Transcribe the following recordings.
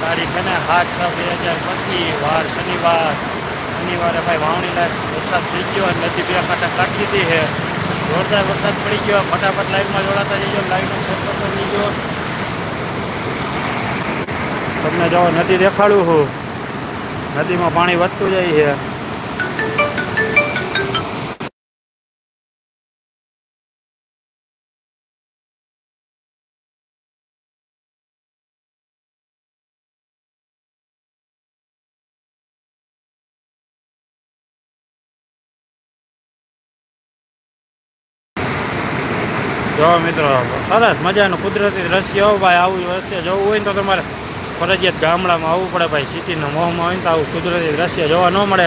તારીખ છે ને સાત છ બે હજાર પચીસ, વાર શનિવાર. શનિવારે ભાઈ વાવણી લાયક વરસાદ થઈ ગયો અને નદી બે કાંઠા કાઢી દીધી છે. જોરદાર વરસાદ પડી ગયો. ફટાફટ લાઈનમાં જોડાતા જઈજો લાઈવનો શેર કરતો જઈજો તમને જો નદી દેખાડું છું. નદીમાં પાણી વધતું જાય છે. જો મિત્રો, સરસ મજાનું કુદરતી દ્રશ્ય ભાઈ, આવું દ્રશ્ય જોવું હોય ને તો તમારે ફરજિયાત ગામડામાં આવવું પડે ભાઈ, સિટીના મોહમાં હોય ને તો આવું કુદરતી દ્રશ્ય જોવા ન મળે.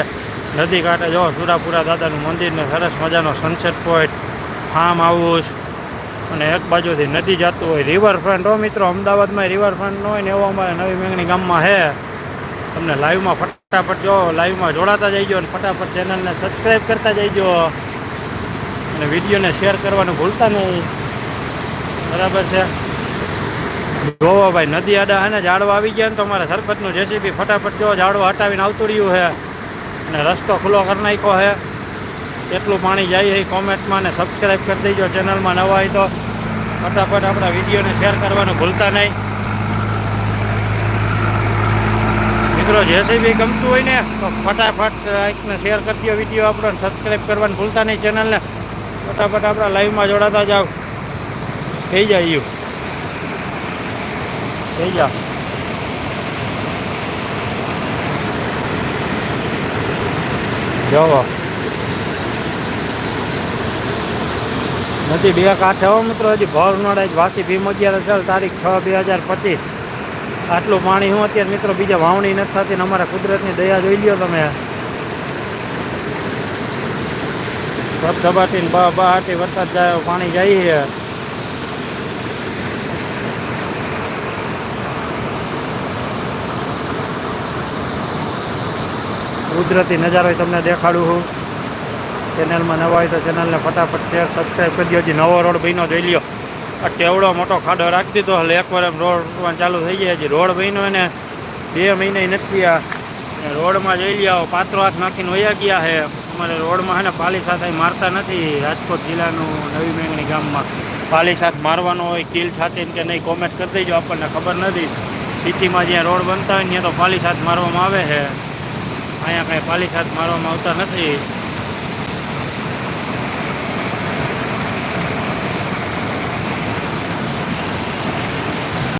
નદી કાંઠે જો સુરાપુરા દાદાનું મંદિર ને સરસ મજાનો સનસેટ પોઈન્ટ ફાર્મ હાઉસ અને એક બાજુથી નદી જતું હોય રિવરફ્રન્ટ હો મિત્રો, અમદાવાદમાં રિવરફ્રન્ટ હોય ને એવો અમારે નવી મેંગણી ગામમાં છે. તમને લાઈવમાં ફટાફટ જો લાઈવમાં જોડાતા જઈજો અને ફટાફટ ચેનલને સબસ્ક્રાઈબ કરતા જઈજો. અને વિડીયોને શેર કરવાનું ભૂલતા નહીં. બરાબર છે. જોવો ભાઈ, નદી આડા હે ને, ઝાડવા આવી ગયા ને તો અમારે સરપંચનું જેસીબી ફટાફટ જો ઝાડવા હટાવીને આવતું રહ્યું છે અને રસ્તો ખુલ્લો કરી નાખ્યો છે કેટલું પાણી જાય એ કોમેન્ટમાં ને સબસ્ક્રાઈબ કરી દેજો ચેનલમાં નવા હોય તો. ફટાફટ આપણા વિડીયોને શેર કરવાનું ભૂલતા નહીં. મિત્રો જેસીબી ગમતું હોય ને, તો ફટાફટ લાઈકને શેર કરી દો વીડિયો આપણો સબસ્ક્રાઈબ કરવાનું ભૂલતા નહીં ચેનલને. ફટાફટ આપણા લાઈવમાં જોડાતા જાઓ. થઈ જાય યુ થઈ જા જોવો નદી બે કાંઠે હો મિત્રો, હજી ભર નડે વાસી ભીમ અગિયાર ચાલ તારીખ છ બે હજાર પચીસ. આટલું પાણી હું અત્યારે, મિત્રો, બીજા વાવણી નથી થતી ને અમારા કુદરતની દયા જોઈ લ્યો તમે. ધબધબાટી ને બા બહાટી વરસાદ જાય પાણી જાય છે. કુદરતી નજારો તમને દેખાડું છું ચેનલમાં નવા હોય તો ચેનલને ફટાફટ શેર સબસ્ક્રાઈબ કરી દો હજી નવો રોડ બન્યો જોઈ લ્યો. આ ટેવડો મોટો ખાડો રાખી દીધો. એટલે એકવાર એમ રોડ ચાલુ થઈ જાય. હજી રોડ બન્યો એને બે મહિને નથી આ રોડમાં જોઈ લ્યો. પાત્રો હાથ નાખીને વયા ગયા છે. અમારે રોડમાં છે ને પાલી સાથે મારતા નથી. રાજકોટ જિલ્લાનું નવી મેંગણી ગામમાં પાલી સાથ મારવાનો હોય, કીલ સાથે કે નહીં કોમેન્ટ કરી દેજો. આપણને ખબર નથી. સિટીમાં જ્યાં રોડ બનતા હોય ત્યાં તો પાલી સાથ મારવામાં આવે છે. અહીંયા કાંઈ પાલી સાથ મારવામાં આવતા નથી.